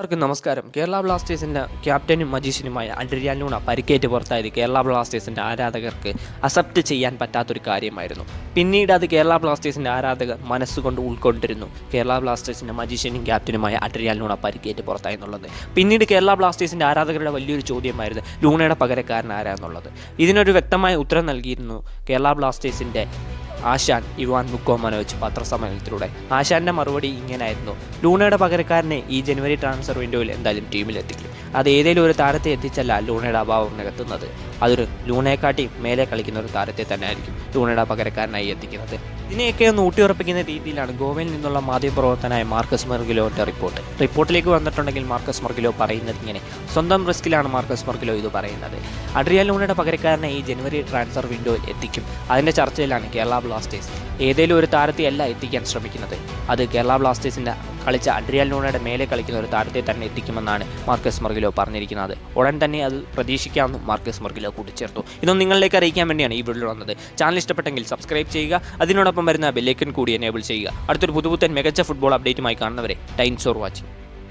എല്ലാവർക്കും നമസ്കാരം. കേരള ബ്ലാസ്റ്റേഴ്സിന്റെ ക്യാപ്റ്റനും മജീഷ്യനുമായ അഡ്രിയാൻ ലൂണ പരിക്കേറ്റ് പുറത്തായത് കേരള ബ്ലാസ്റ്റേഴ്സിന്റെ ആരാധകർക്ക് അക്സെപ്റ്റ് ചെയ്യാൻ പറ്റാത്തൊരു കാര്യമായിരുന്നു. പിന്നീട് അത് കേരള ബ്ലാസ്റ്റേഴ്സിന്റെ ആരാധകർ മനസ്സുകൊണ്ട് ഉൾക്കൊണ്ടിരുന്നു. കേരള ബ്ലാസ്റ്റേഴ്സിന്റെ മജീഷ്യനും ക്യാപ്റ്റനുമായ അഡ്രിയാൻ ലൂണ പരിക്കേറ്റ് പുറത്തായി എന്നുള്ളത്. പിന്നീട് കേരള ബ്ലാസ്റ്റേഴ്സിന്റെ ആരാധകരുടെ വലിയൊരു ചോദ്യമായിരുന്നു ലൂണയുടെ പകരക്കാരൻ ആരാന്നുള്ളത്. ഇതിനൊരു വ്യക്തമായ ഉത്തരം നൽകിയിരുന്നു കേരള ബ്ലാസ്റ്റേഴ്സിന്റെ ആശാൻ ഇവാൻ മുക്കോമനോവിച്ച് പത്രസമ്മേളനത്തിലൂടെ. ആശാന്റെ മറുപടി ഇങ്ങനെയായിരുന്നു. ലൂണയുടെ പകരക്കാരനെ ഈ ജനുവരി ട്രാൻസ്ഫർ വിൻഡോയിൽ എന്തായാലും ടീമിലെത്തിക്കും അത് ഏതെങ്കിലും ഒരു താരത്തെ എത്തിച്ചല്ല ലൂണയുടെ അഭാവം നികത്തുന്നത്. അതൊരു ലൂണയെക്കാട്ടി മേലെ കളിക്കുന്ന ഒരു താരത്തെ തന്നെ ആയിരിക്കും ലൂണയുടെ പകരക്കാരനായി എത്തിക്കുന്നത്. ഇതിനെയൊക്കെ ഒന്ന് ഊട്ടിയുറപ്പിക്കുന്ന രീതിയിലാണ് ഗോവയിൽ നിന്നുള്ള മാധ്യമപ്രവർത്തനായ മാർക്കസ് മെർഗിലോന്റെ റിപ്പോർട്ട്. റിപ്പോർട്ടിലേക്ക് വന്നിട്ടുണ്ടെങ്കിൽ മാർക്കസ് മെർഗിലോ പറയുന്നത് ഇങ്ങനെ സ്വന്തം റിസ്കിലാണ് മാർക്കസ് മെർഗിലോ ഇത് പറയുന്നത്. അഡ്രിയ ലൂണയുടെ പകരക്കാരനെ ഈ ജനുവരി ട്രാൻസ്ഫർ വിൻഡോയിൽ എത്തിക്കും. അതിന്റെ ചർച്ചയിലാണ് കേരള ബ്ലാസ്റ്റേഴ്സ് ഏതെങ്കിലും ഒരു താരത്തെ അല്ല എത്തിക്കാൻ ശ്രമിക്കുന്നത്. അത് കേരള ബ്ലാസ്റ്റേഴ്സിന്റെ കളിച്ച അഡ്രിയാൽ ലൂണയുടെ മേലെ കളിക്കുന്ന ഒരു താരത്തെ തന്നെ എത്തിക്കുമെന്നാണ് മാർക്കസ് മർഗിലോ പറഞ്ഞിരിക്കുന്നത്. ഉടൻ തന്നെ അത് പ്രതീക്ഷിക്കാമെന്നും മാർക്കസ് മർഗിലോ കൂട്ടിച്ചേർത്തു. ഇതൊന്നും നിങ്ങളിലേക്ക് അറിയിക്കാൻ വേണ്ടിയാണ് ഈ വീഡിയോ വന്നത്. ചാനൽ ഇഷ്ടപ്പെട്ടെങ്കിൽ സബ്സ്ക്രൈബ് ചെയ്യുക അതിനോടൊപ്പം വരുന്ന ബെല്ലൈക്കൻ കൂടി എനേബിൾ ചെയ്യുക. അടുത്തൊരു പുതുപുത്തൻ മികച്ച ഫുട്ബോൾ അപ്ഡേറ്റുമായി കാണുന്നവരെ ടൈംസ് ഓർ വാച്ചിങ്